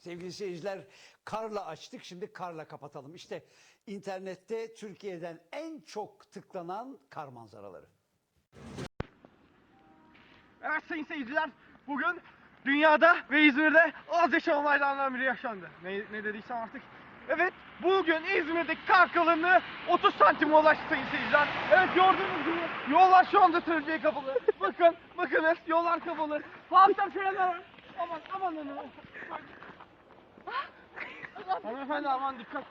Sevgili seyirciler karla açtık şimdi karla kapatalım. İşte internette Türkiye'den en çok tıklanan kar manzaraları. Evet sayın seyirciler, bugün dünyada ve İzmir'de az yaşam olaylarından biri yaşandı. Ne, ne dediysem artık. Evet, bugün İzmir'deki kar kalınlığı 30 santim ulaştı sayın seyirciler. Evet gördüğünüz gibi yollar şu anda trafiğe kapalı. Bakın, bakınız yollar kapalı. Hafiften frenler var. Aman, aman, aman. Hanımefendi aman dikkat,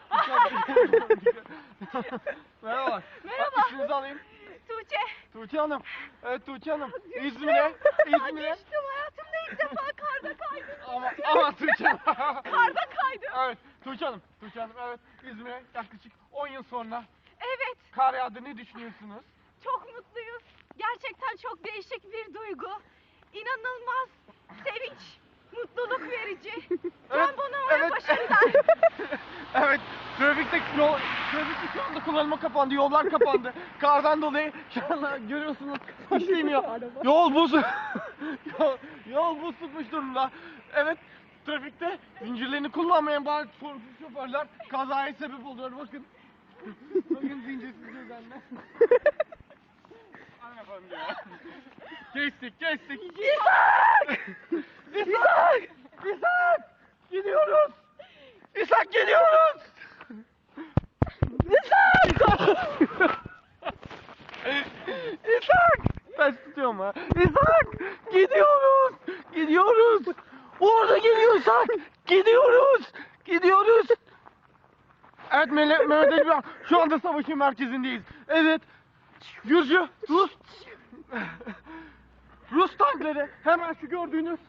dikkat. Merhabalar. Merhaba. İsminizi alayım. Tuğçe. Tuğçe Hanım. Evet Tuğçe Hanım. İzmir'e, İzmir'e. Düştüm hayatımda ilk defa karda kaydım. Ama, ama Tuğçe Hanım. Karda kaydım. evet Tuğçe Hanım. Tuğçe Hanım evet. İzmir'e yaklaşık 10 yıl sonra Evet kar yağdı. Ne düşünüyorsunuz? çok mutluyuz. Yol, trafikte şu anda kullanıma kapandı. Yollar kapandı. Kardan dolayı şu anda görüyorsunuz işlemiyor. Yol buz. yol, yol buz tutmuş durumda. Evet. Trafikte zincirlerini kullanmayan bazı sorumsuz şoförler kazaya sebep oluyor. Bakın. Bakın zincirsiz özenle. Hanımefendi ya. Kestik, kestik. İshak! İshak! İshak! Gidiyoruz! İshak geliyoruz! İshak! İshak! Ben ha. İshak! Gidiyoruz! Gidiyoruz! Orada geliyor İshak! Gidiyoruz! Gidiyoruz! Evet Mele- Mehmet Ali Bey, şu anda savaşın merkezindeyiz. Evet. Gürcü, Rus. Rus tankları hemen şu gördüğünüz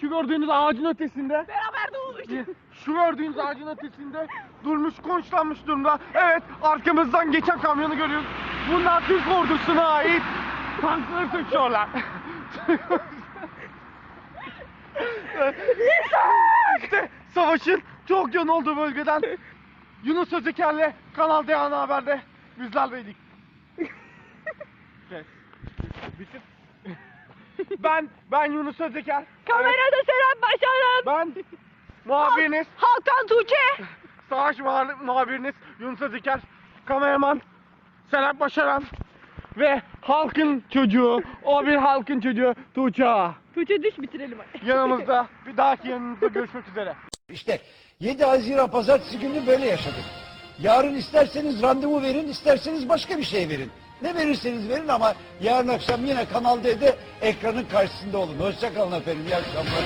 şu gördüğünüz ağacın ötesinde Beraber doğmuş. şu gördüğünüz ağacın ötesinde durmuş konuşlanmış durumda. Evet arkamızdan geçen kamyonu görüyoruz. Bunlar Türk ordusuna ait tankları taşıyorlar. işte savaşın çok yoğun olduğu bölgeden Yunus Özüker'le Kanal D Ana Haber'de bizlerleydik. Kes. Bitir. ben ben Yunus Özüker. Kamerada Serap Başaran. Ben muhabiriniz, Halkan Tuğçe. savaş muha- muhabiriniz Yunus Özüker, kameraman Serap Başaran ve halkın çocuğu, o bir halkın çocuğu Tuğçe. Tuğçe düş bitirelim hadi. Yanımızda, bir dahaki yanınızda görüşmek üzere. İşte 7 Haziran Pazartesi günü böyle yaşadık. Yarın isterseniz randevu verin, isterseniz başka bir şey verin. Ne verirseniz verin ama yarın akşam yine Kanal D'de ekranın karşısında olun. Hoşçakalın efendim, iyi akşamlar.